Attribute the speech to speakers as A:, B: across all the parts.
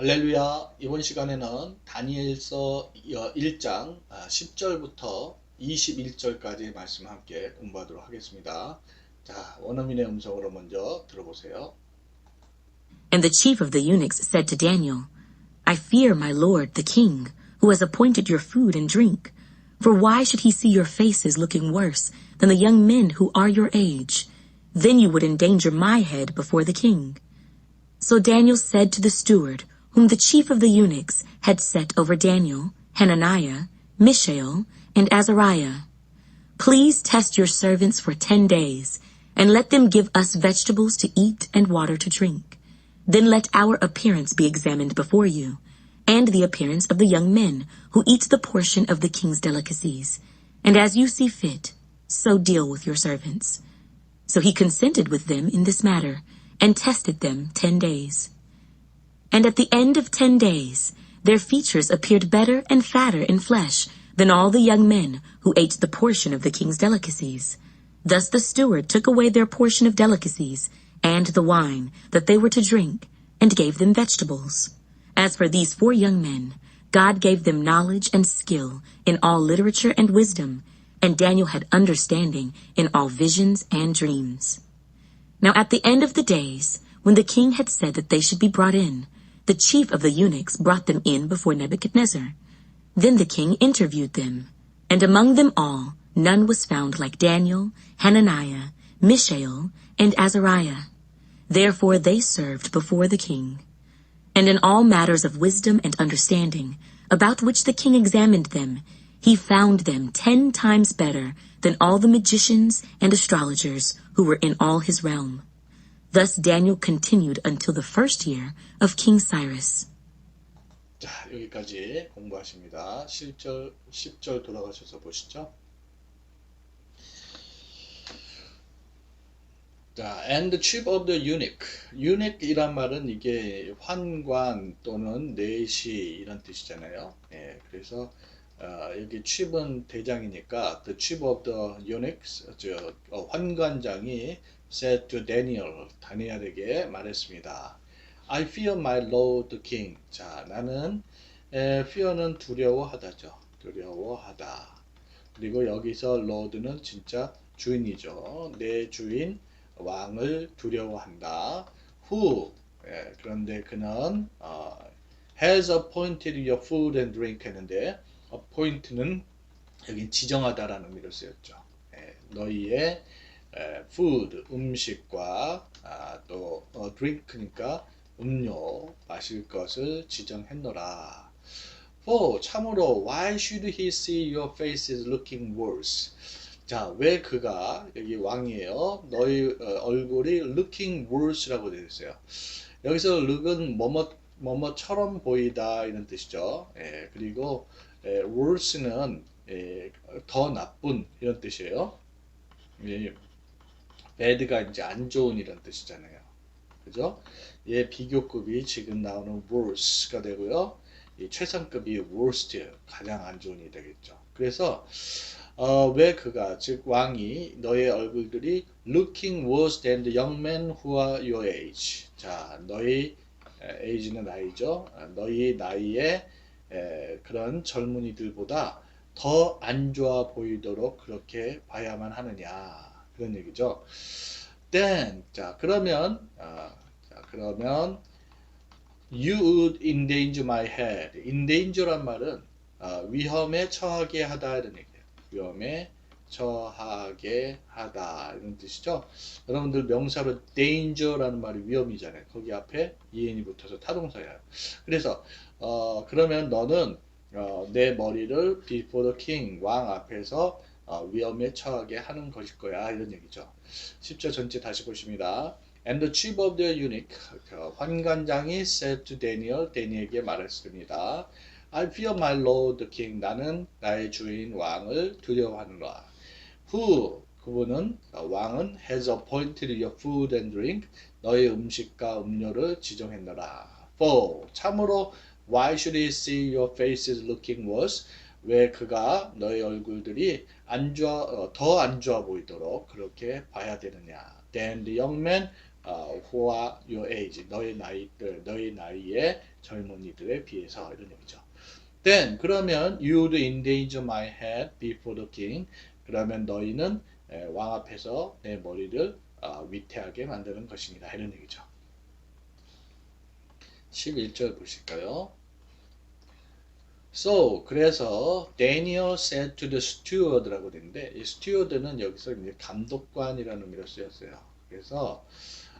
A: 할렐루야. 이번 시간에는 다니엘서 1장 10절부터 21절까지 말씀 함께 공부하도록 하겠습니다. 자, 원어민의 음성으로 먼저 들어보세요.
B: And the chief of the eunuchs said to Daniel, I fear my lord the king, who has appointed your food and drink. For why should he see your faces looking worse than the young men who are your age? Then you would endanger my head before the king. So Daniel said to the steward, whom the chief of the eunuchs had set over Daniel, Hananiah, Mishael, and Azariah, Please test your servants for ten days, and let them give us vegetables to eat and water to drink. Then let our appearance be examined before you, and the appearance of the young men who eat the portion of the king's delicacies. And as you see fit, so deal with your servants. So he consented with them in this matter, and tested them ten days. And at the end of ten days, their features appeared better and fatter in flesh than all the young men who ate the portion of the king's delicacies. Thus the steward took away their portion of delicacies and the wine that they were to drink, and gave them vegetables. As for these four young men, God gave them knowledge and skill in all literature and wisdom, and Daniel had understanding in all visions and dreams. Now at the end of the days, when the king had said that they should be brought in, the chief of the eunuchs brought them in before Nebuchadnezzar. Then the king interviewed them, and among them all none was found like Daniel, Hananiah, Mishael, and Azariah. Therefore they served before the king. And in all matters of wisdom and understanding, about which the king examined them, he found them ten times better than all the magicians and astrologers who were in all his realm. Thus Daniel continued until the first year of King Cyrus.
A: 자, 여기까지 공부하십니다. 10절, 10절 돌아가셔서 보시죠. 자, and the chief of the eunuch. eunuch이란 말은 이게 환관 또는 내시 이런 뜻이잖아요. 예, 그래서 어, 여기 chief은 대장이니까 the chief of the eunuchs, 저 어, 환관장이 said to Daniel, 다니엘에게 말했습니다. I fear my lord king. 자, 나는 에, fear는 두려워하다죠. 두려워하다. 그리고 여기서 lord는 진짜 주인이죠. 내 주인 왕을 두려워한다. Who 예, 그런데 그는 어, has appointed your food and drink 했는데 appoint는 여기 지정하다라는 의미로 쓰였죠. 예, 너희의 에, food 음식과 아, 또 어, drink니까 음료 마실 것을 지정했노라. For 참으로 why should he see your faces looking worse? 자, 왜 그가 여기 왕이에요? 너희 어, 얼굴이 looking worse라고 되어 있어요. 여기서 look은 뭐뭐 뭐뭐처럼 보이다 이런 뜻이죠. 예, 그리고 예, worse는 예, 더 나쁜 이런 뜻이에요. 예, bad가 이제 안 좋은 이런 뜻이잖아요. 그죠? 얘 비교급이 지금 나오는 worse가 되고요. 이 최상급이 worst 가장 안 좋은이 되겠죠. 그래서 어, 왜 그가 즉 왕이 너의 얼굴들이 looking worse than the young men who are your age. 자, 너희 에, age는 나이죠. 아, 너희 나이에 에, 그런 젊은이들보다 더 안 좋아 보이도록 그렇게 봐야만 하느냐 그런 얘기죠. Then 자 그러면 아, 자 그러면 you would endanger my head. endanger란 말은 아, 위험에 처하게 하다 이런 얘기예요. 위험에 처하게 하다 이런 뜻이죠. 여러분들 명사로 danger라는 말이 위험이잖아요. 거기 앞에 en이 붙어서 타동사예요. 그래서 어, 그러면 너는 어, 내 머리를 before the king 왕 앞에서 어, 위험에 처하게 하는 것일 거야 이런 얘기죠. 10절 전체 다시 보십니다. And the chief of the eunuch, 그 환관장이 said to Daniel, 데니에게 말했습니다. I fear my lord the king. 나는 나의 주인 왕을 두려워하노라. Who 그분은 왕은 has appointed your food and drink. 너의 음식과 음료를 지정했노라. For 참으로 why should he see your faces looking worse? 왜 그가 너의 얼굴들이 안 좋아 어, 더안 좋아 보이도록 그렇게 봐야 되느냐? Then the young men 어, who are your age 너의 나이들 너의 나이의 젊은이들에 비해서 이런 얘기죠. Then 그러면 you would endanger my head before the king. 그러면 너희는 에, 왕 앞에서 내 머리를 어, 위태하게 만드는 것입니다. 이런 얘기죠. 11절 보실까요? So 그래서 Daniel said to the steward라고 되는데 이 steward는 여기서 이제 감독관이라는 의미로 쓰였어요. 그래서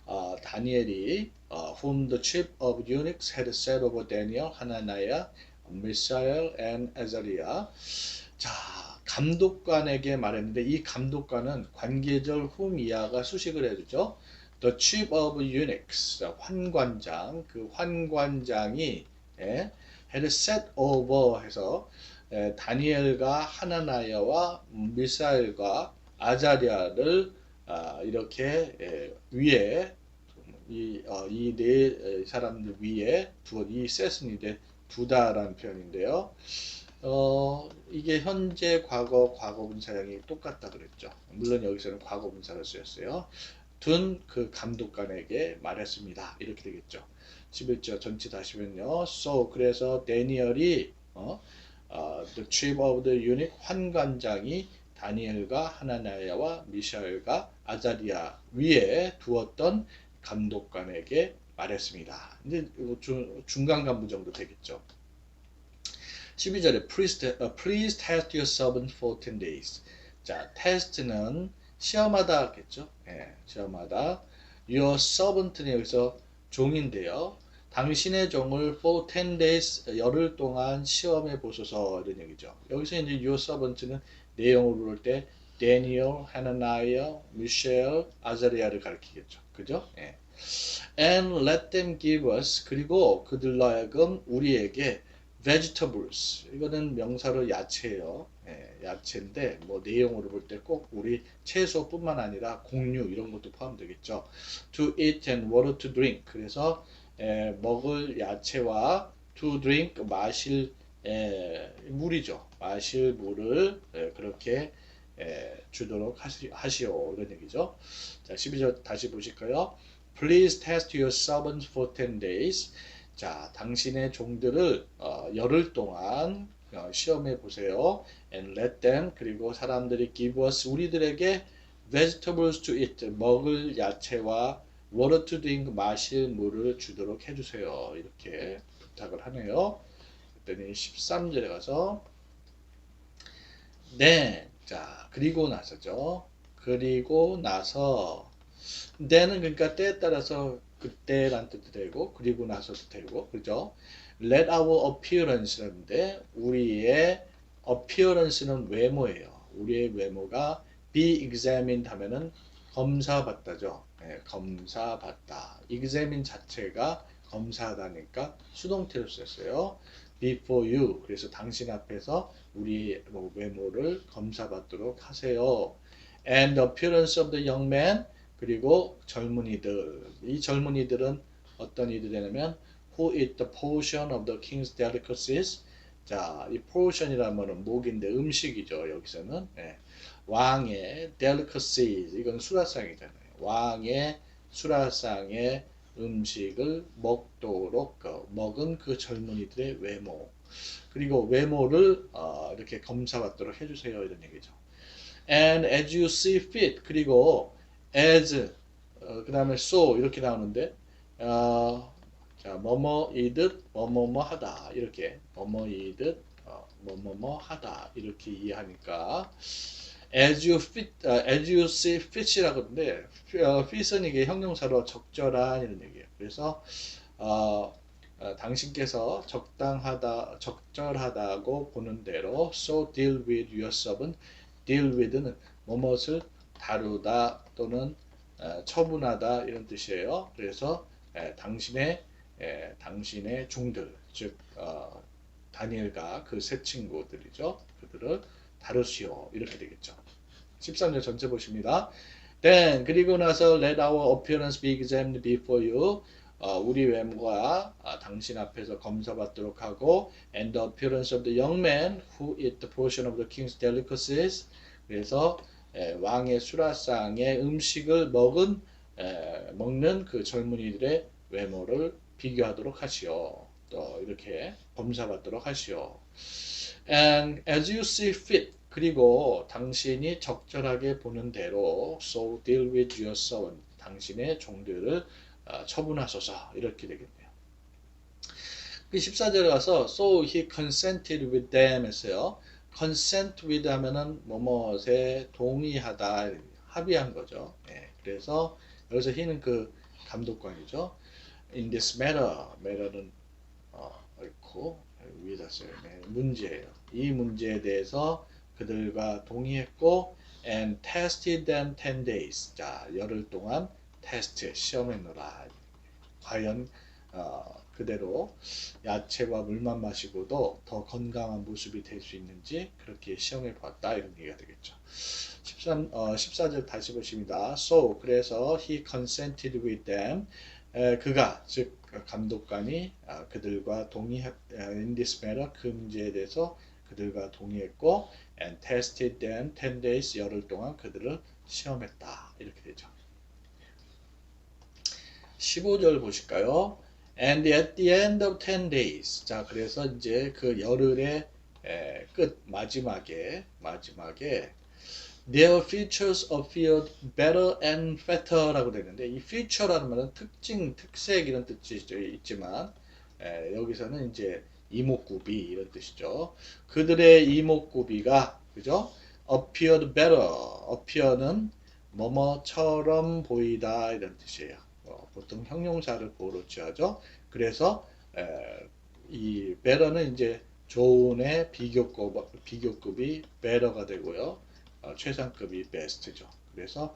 A: 어, 다니엘이 어, whom the chief of eunuchs had set over Daniel, 하나나야, 미사엘 and 아자리아. 자, 감독관에게 말했는데 이 감독관은 관계절 whom 이하가 수식을 해주죠. The chief of eunuchs, 자, 환관장, 그 환관장이 예, set over 해서 에, 다니엘과 하나나야와 미사엘과 아자리아를 아, 이렇게 에, 위에 이네 사람들 위에 두이 이제 두다라는 표현인데요. 어, 이게 현재 과거 과거 분 사형이 똑같다 그랬죠. 물론 여기서는 과거 분사를 쓰였어요. 둔 그 감독관에게 말했습니다. 이렇게 되겠죠. 11절 전체 다시 보면요. So 그래서 데니얼이 어, 어, the chief of the eunuch 환관장이 다니엘과 하나나야와 미샤엘과 아자리아 위에 두었던 감독관에게 말했습니다. 이제 중, 중간 간부 정도 되겠죠. 12절에 please, uh, please test your servant for 10 days. 자, 테스트는 시험하다 하겠죠. 예, 시험하다. Your servant는 여기서 종인데요. 당신의 종을 for 10 days 열흘 동안 시험해 보소서 이런 얘기죠. 여기서 이제 your servant는 내용을 부를 때 데니엘, 하나나이아, 미셸, 아자리아를 가리키겠죠. 그죠? 예. And let them give us 그리고 그들로 하여금 우리에게 vegetables 이거는 명사로 야채예요. 예, 야채인데 뭐 내용으로 볼 때 꼭 우리 채소뿐만 아니라 곡류 이런 것도 포함되겠죠. To eat and water to drink. 그래서 에, 먹을 야채와 to drink 마실 에, 물이죠. 마실 물을 에, 그렇게 에, 주도록 하시, 하시오 이런 얘기죠. 자 12절 다시 보실까요? Please test your servants for 10 days. 자, 당신의 종들을 어, 열흘 동안 어, 시험해 보세요. And let them 그리고 사람들이 give us 우리들에게 vegetables to eat 먹을 야채와 water to drink 마실 물을 주도록 해주세요. 이렇게 부탁을 하네요. 그랬더니 13절에 가서 네, 자 그리고 나서죠. 그리고 나서 때는 그러니까 때에 따라서 그때란 뜻도 되고 그리고 나서도 되고 그죠? Let our appearance라는데 우리의 appearance는 외모예요. 우리의 외모가 be examined 하면은 검사받다죠. 예, 검사받다. examine 자체가 검사하다니까 수동태로 썼어요. before you. 그래서 당신 앞에서 우리 뭐 외모를 검사받도록 하세요. And appearance of the young man. 그리고 젊은이들. 이 젊은이들은 어떤 이들이 되냐면 who eat the portion of the king's delicacies. 자, 이 portion이라는 말은 목인데 음식이죠. 여기서는 예. 왕의 delicacies 이건 수라상이잖아요. 왕의 수라상의 음식을 먹도록 그 먹은 그 젊은이들의 외모 그리고 외모를 어, 이렇게 검사받도록 해주세요 이런 얘기죠. And as you see fit 그리고 as 어, 그 다음에 so 이렇게 나오는데 어, 자 뭐뭐이듯 뭐뭐뭐 하다 이렇게 뭐뭐이듯 어, 뭐뭐뭐 하다 이렇게 이해하니까 as you fit, 어, as you see fit이라고 하는데 어, fit은 이게 형용사로 적절한 이런 얘기예요. 그래서 어, 어, 당신께서 적당하다, 적절하다고 보는 대로 so deal with your servant. deal with는 뭐뭇을 다루다 또는 어, 처분하다 이런 뜻이에요. 그래서 에, 당신의 에, 당신의 종들 즉 어, 다니엘과 그 세 친구들이죠. 그들을 다루시오 이렇게 되겠죠. 13절 전체 보십니다. Then 그리고 나서 let our appearance be examined before you. 어, 우리 외모가 아, 당신 앞에서 검사받도록 하고 and the appearance of the young man who eat the portion of the king's delicacies. 그래서 에, 왕의 수라상의 음식을 먹은 에, 먹는 그 젊은이들의 외모를 비교하도록 하시오. 또 이렇게 범사받도록 하시오. And as you see fit 그리고 당신이 적절하게 보는 대로 so deal with your servant 당신의 종들을 어, 처분하소서 이렇게 되겠네요. 그 14절에 가서 so he consented with them 했어요. consent with 하면은 뭐뭐에 동의하다 합의한 거죠. 예, 그래서 여기서 he는 그 감독관이죠. In this matter matter는 어, 있고 위에다 써요. 네, 문제예요. 이 문제에 대해서 그들과 동의했고 and tested them 10 days. 자, 열흘 동안 테스트 시험했노라. 과연 어, 그대로 야채와 물만 마시고도 더 건강한 모습이 될 수 있는지 그렇게 시험해 보았다 이런 얘기가 되겠죠. 13, 어, 14절 다시 보십니다. So 그래서 he consented with them. 에, 그가 즉 감독관이 아, 그들과 동의 in this matter 그 문제에 대해서 그들과 동의했고 and tested them 10 days 열흘 동안 그들을 시험했다 이렇게 되죠. 15절 보실까요? And at the end of 10 days. 자, 그래서 이제 그 열흘의 에, 끝 마지막에 마지막에 their features appeared better and fatter라고 되는데 이 feature라는 말은 특징, 특색 이런 뜻이 있지만 에, 여기서는 이제 이목구비 이런 뜻이죠. 그들의 이목구비가 그죠? appeared better. appear는 뭐뭐처럼 보이다 이런 뜻이에요. 어, 보통 형용사를 보로 취하죠. 그래서 에, 이 better는 이제 좋은의 비교급, 비교급이 better가 되고요. 어, 최상급이 best죠. 그래서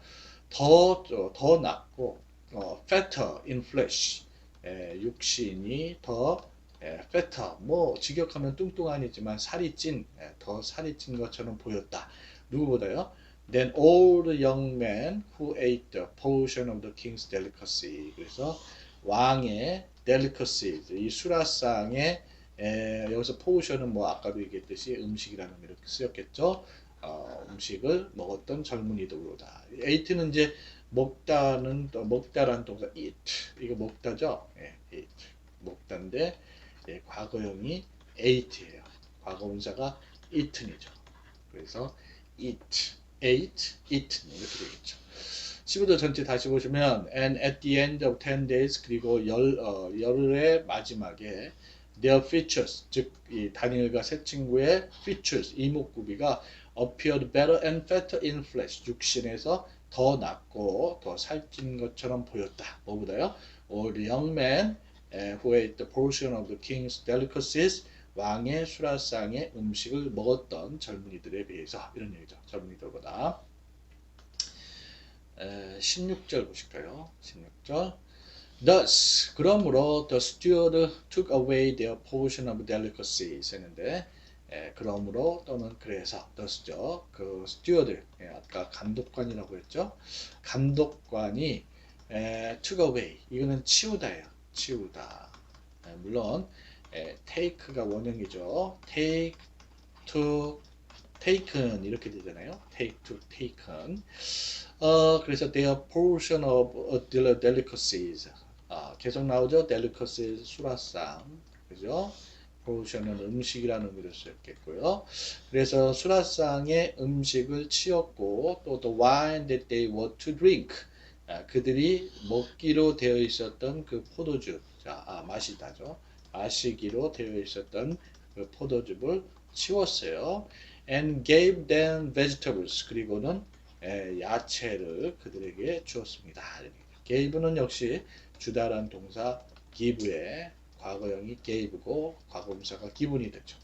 A: 더, 더 낫고, 어, fatter in flesh. 에, 육신이 더 에, fatter. 뭐, 직역하면 뚱뚱하니지만 살이 찐, 에, 더 살이 찐 것처럼 보였다. 누구보다요? Then all the young men who ate the portion of the king's delicacy. 그래서 왕의 delicacies, 이 수라상의 에, 여기서 포션은 뭐 아까도 얘기했듯이 음식이라는 의미로 쓰였겠죠. 어, 음식을 먹었던 젊은이들로다. 에이트는 이제 먹다는 또 먹다란 동사 eat 이거 먹다죠. 예, eat 먹다인데 예, 과거형이 ate예요. 과거 분사가 eaten이죠. 그래서 eat, ate, eaten 이렇게 되겠죠. 15절 전체 다시 보시면 and at the end of 10 days 그리고 열 어, 열흘의 마지막에 their features 즉 이 다니엘과 세 친구의 features 이목구비가 appeared better and fatter in flesh. 육신에서 더 낫고 더 살찐 것처럼 보였다. 뭐보다요? All the young men who ate the portion of the king's delicacies 왕의 수라상의 음식을 먹었던 젊은이들에 비해서 이런 얘기죠. 젊은이들보다. 에, 16절 보실까요? 16절. Thus, 그러므로 the steward took away their portion of delicacies 했는데 예, 그러므로 또는 그래서 thus죠. 그 스튜어드 예, 아까 감독관이라고 했죠. 감독관이 에, took away 이거는 치우다예요. 치우다. 예, 물론 에, take가 원형이죠. take to taken 이렇게 되잖아요. take to taken. 어, 그래서 their portion of delicacies. 아, 계속 나오죠. delicacies 수라상. 그죠? 포션은 음식이라는 의미로 쓰였겠고요. 그래서 수라상의 음식을 치웠고 또 the wine that they were to drink 아, 그들이 먹기로 되어 있었던 그 포도주 자 아, 마시다죠 마시기로 되어 있었던 그 포도주를 치웠어요. and gave them vegetables 그리고는 에, 야채를 그들에게 주었습니다. gave는 역시 주다란 동사 give의 과거형이 gave고 과거분사가 기분이 되죠.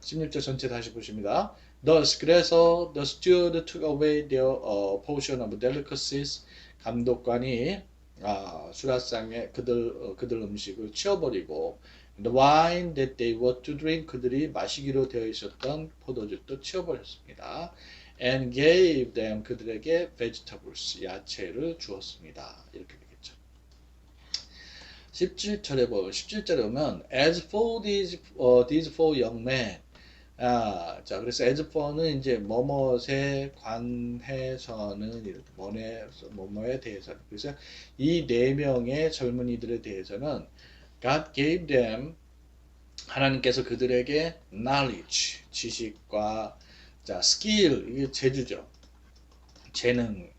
A: 16절 전체 다시 보십니다. Thus 그래서 the steward took away their uh, portion of delicacies 감독관이 아, 수라상에 그들 어, 그들 음식을 치워버리고 the wine that they were to drink 그들이 마시기로 되어 있었던 포도주도 치워버렸습니다. and gave them 그들에게 vegetables 야채를 주었습니다. 이렇게. 17절에 보면 17절에 보면 as for these uh, these four young men. 아, 자, 그래서 as for는 이제 뭐뭐에 관해서는 이렇게 뭐에 뭐뭐에 대해서는 그래서 이 네 명의 젊은이들에 대해서는 God gave them 하나님께서 그들에게 knowledge 지식과 자 skill 이게 재주죠. 재능.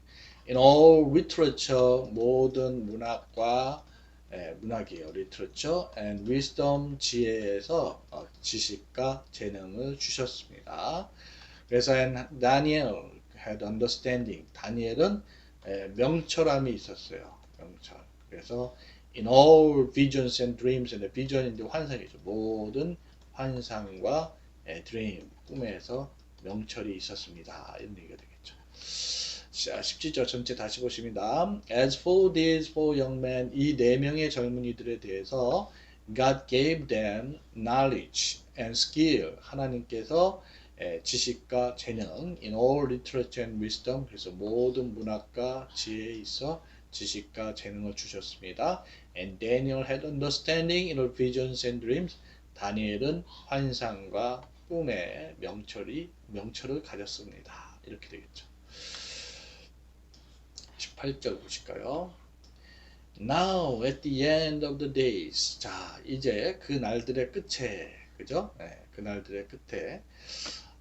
A: In all literature 모든 문학과 예, 문학이에요 literature and wisdom 지혜에서 어, 지식과 재능을 주셨습니다. 그래서 Daniel had understanding 다니엘은 예, 명철함이 있었어요. 명철. 그래서 in all visions and dreams and vision인데 환상이죠. 모든 환상과 예, dream 꿈에서 명철이 있었습니다. 이런 얘기가 되겠죠. 자, 17절 전체 다시 보십니다. As for these four young men, 이 네 명의 젊은이들에 대해서 God gave them knowledge and skill. 하나님께서 에, 지식과 재능 in all literature and wisdom. 그래서 모든 문학과 지혜에 있어 지식과 재능을 주셨습니다. And Daniel had understanding in all visions and dreams. 다니엘은 환상과 꿈의 명철이 명철을 가졌습니다. 이렇게 되겠죠. 18절 보실까요? Now at the end of the days. 자, 이제 그 날들의 끝에, 그죠? 네, 그 날들의 끝에.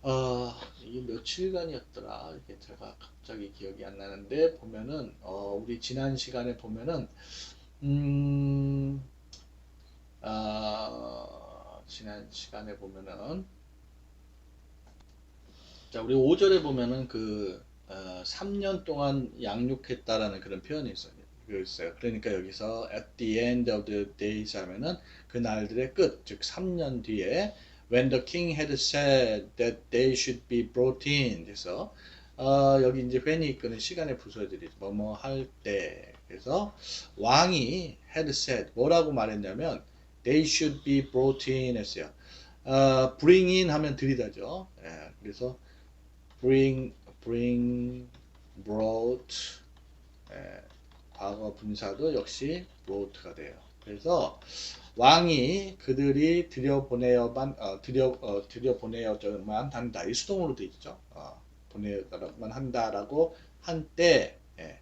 A: 어, 이게 며칠간이었더라. 이게 제가 갑자기 기억이 안 나는데, 보면은, 어, 우리 지난 시간에 보면은, 음, 아, 지난 시간에 보면은, 자, 우리 5절에 보면은 그, 어, 3년 동안 양육했다라는 그런 표현이 있어요. 있어요. 그러니까 여기서 at the end of the days 하면은 그 날들의 끝, 즉 3년 뒤에 when the king had said that they should be brought in 그래서 어, 여기 이제 when이 이끄는 시간의 부서들이 뭐뭐 할 때 그래서 왕이 had said 뭐라고 말했냐면 they should be brought in 했어요. 어, bring in 하면 들이다죠. 예, 그래서 bring bring, brought, 예, 과거 분사도 역시 brought가 돼요. 그래서 왕이 그들이 들여보내어만 어, 들여 어, 들여보내어만 한다. 이 수동으로 돼 있죠. 어, 보내야만 한다라고 한때 예.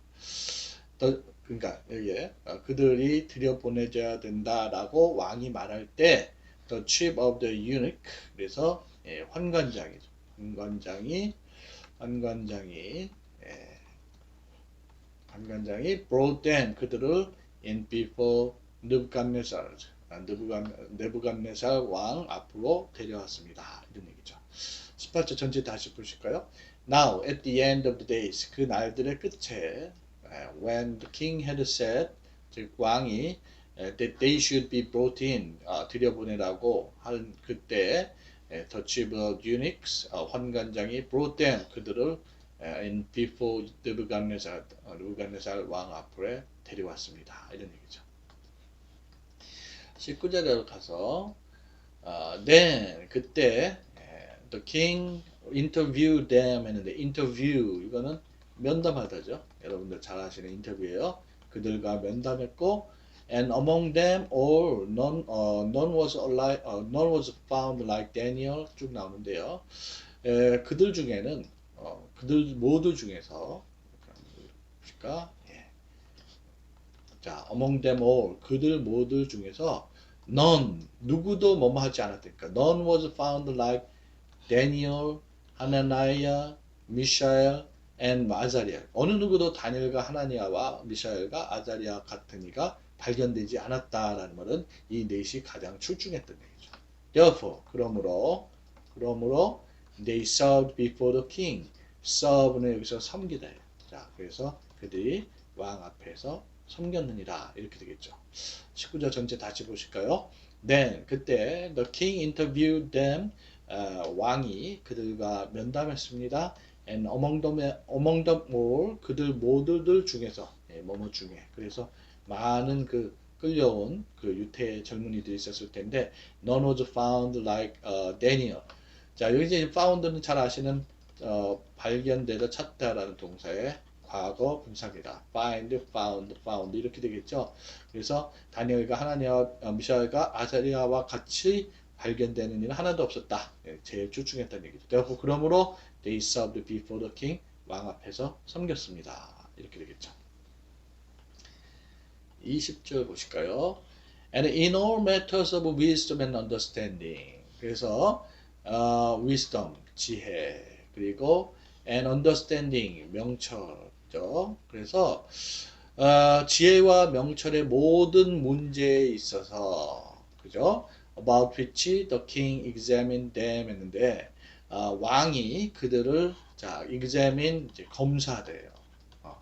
A: 더, 그러니까 여기에 어, 그들이 들여보내줘야 된다라고 왕이 말할 때 the chief of the eunuch 그래서 예, 환관장이죠. 환관장이 관관장이 예, 관관장이 brought them 그들을 in before 느부갓네살 아, 느부갓네살 왕 앞으로 데려왔습니다. 이런 얘기죠. 18절 전체 다시 보실까요? Now at the end of the days 그 날들의 끝에 when the king had said 즉 왕이 that they should be brought in 아, 들여보내라고 한 그때 the chief of eunuchs 어, 환관장이 brought them 그들을 in before 느부갓네살 느부갓네살 왕 앞으로 데려왔습니다. 이런 얘기죠. 19절에 가서 어, then 그때 the king interviewed them 했는데 interview 이거는 면담하다죠. 여러분들 잘 아시는 인터뷰예요. 그들과 면담했고 and among them all none uh, none was alive uh, none was found like Daniel 쭉 나오는데요. 에, 그들 중에는 어, 그들 모두 중에서 보실까? 예. 자, among them all 그들 모두 중에서 none 누구도 뭐뭐 하지 않았다니까. none was found like Daniel, 하나나이아, 미샤엘 and 아자리아. 어느 누구도 다니엘과 하나니아와 미샤엘과 아자리아 같은 이가 발견되지 않았다라는 말은 이 넷이 가장 출중했던 얘기죠. Therefore, 그러므로, 그러므로 they served before the king. serve는 여기서 섬기다. 자, 그래서 그들이 왕 앞에서 섬겼느니라 이렇게 되겠죠. 19절 전체 다시 보실까요? Then 그때 the king interviewed them. 어, 왕이 그들과 면담했습니다. And among them, among them all 그들 모두들 중에서 예, 뭐뭐 중에 그래서 많은 그 끌려온 그 유태 젊은이들이 있었을 텐데 none was found like uh, Daniel. 자 여기 이제 found는 잘 아시는 어, 발견되다 찾다라는 동사의 과거 분사입니다. find, found, found 이렇게 되겠죠. 그래서 다니엘과 하나니아, 어, 미샤엘과 아자리아와 같이 발견되는 일은 하나도 없었다. 예, 제일 주중했다는 얘기죠. Therefore, 그러므로 they served before the king 왕 앞에서 섬겼습니다. 이렇게 되겠죠. 20절 보실까요? And in all matters of wisdom and understanding. 그래서 어, wisdom 지혜 그리고 and understanding 명철죠. 그래서 어, 지혜와 명철의 모든 문제에 있어서 그죠? About which the king examined them 했는데 어, 왕이 그들을 자 examine 검사돼요. 어.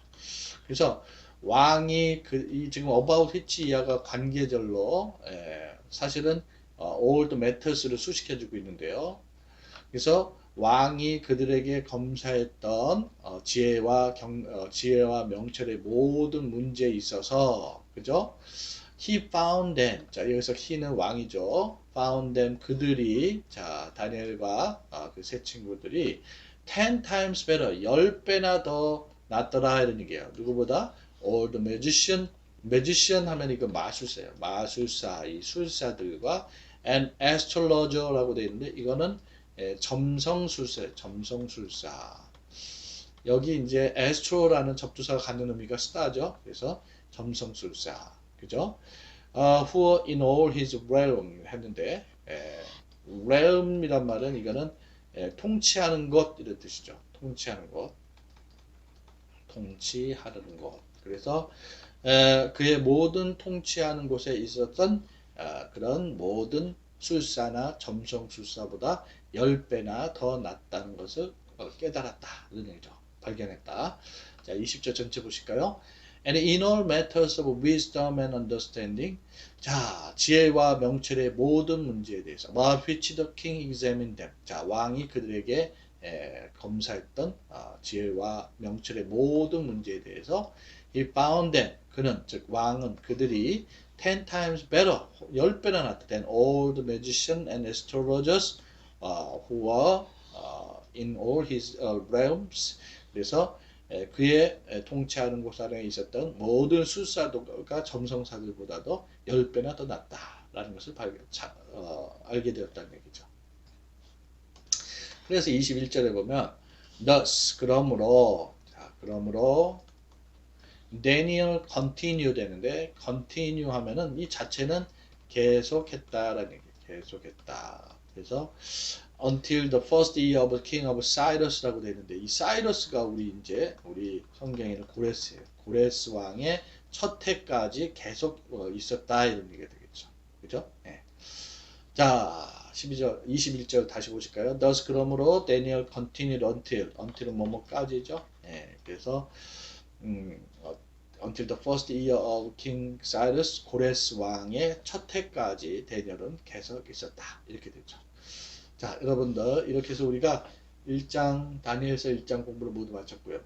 A: 그래서 왕이 그 이 지금 about which 이하가 관계절로 에, 사실은 어, all the matters를 수식해주고 있는데요. 그래서 왕이 그들에게 검사했던 어, 지혜와 경, 어, 지혜와 명철의 모든 문제에 있어서 그죠? He found them. 자 여기서 he는 왕이죠. Found them 그들이 자 다니엘과 어, 그세 친구들이 ten times better 열 배나 더 낫더라 이런 얘기예요. 누구보다 the magician magician 하면 이거 마술사예요. 마술사 이 술사들과 and astrologer라고 되어 있는데 이거는 예, 점성술사, 점성술사. 여기 이제 astro라는 접두사가 갖는 의미가 스타죠. 그래서 점성술사, 그죠? 어, who in all his realm 했는데 예, realm이란 말은 이거는 예, 통치하는 것 이런 뜻이죠. 통치하는 것, 통치하는 것. 그래서 에, 그의 모든 통치하는 곳에 있었던 아, 그런 모든 술사나 점성 술사보다 10배나 더 낫다는 것을 어, 깨달았다. 이런 얘기죠. 발견했다. 자, 20절 전체 보실까요? And in all matters of wisdom and understanding. 자, 지혜와 명철의 모든 문제에 대해서. About which the king examined them. 자, 왕이 그들에게 에, 검사했던 아, 지혜와 명철의 모든 문제에 대해서 he found them. 그는, 즉, 왕은 그들이 ten times better, 열 배나 낫다 than all the magicians and astrologers uh, who were uh, in all his uh, realms. 그래서 에, 그의 에, 통치하는 곳 안에 있었던 모든 술사도가 점성사들보다도 열 배나 더 낫다라는 것을 발견, 자, 어, 알게 되었다는 얘기죠. 그래서 21절에 보면 thus 그러므로 자 그러므로 Daniel continue 되는데 continue 하면은 이 자체는 계속했다라는 얘기 계속했다. 그래서 until the first year of king of Cyrus라고 되어 있는데 이 사이러스가 우리 이제 우리 성경에는 고레스예요. 고레스 왕의 첫 해까지 계속 어, 있었다 이런 얘기가 되겠죠. 그죠? 예. 자, 12절, 21절 다시 보실까요? Thus 그러므로 Daniel continued until, until은 뭐뭐까지죠? 예, 그래서 음, 어, until the first year of King Cyrus, 고레스 왕의 첫 해까지 데니엘은 계속 있었다. 이렇게 되죠. 자, 여러분들 이렇게 해서 우리가 1장 다니엘서 1장 공부를 모두 마쳤고요.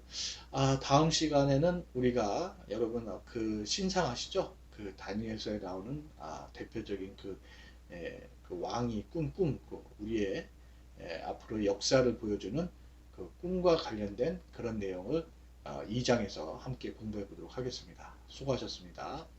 A: 아, 다음 시간에는 우리가 여러분 어, 그 신상하시죠? 그 다니엘서에 나오는 아, 대표적인 그, 에, 그 왕이 꾼 꿈, 그 우리의 에, 앞으로 역사를 보여주는 그 꿈과 관련된 그런 내용을 어, 2장에서 함께 공부해 보도록 하겠습니다. 수고하셨습니다.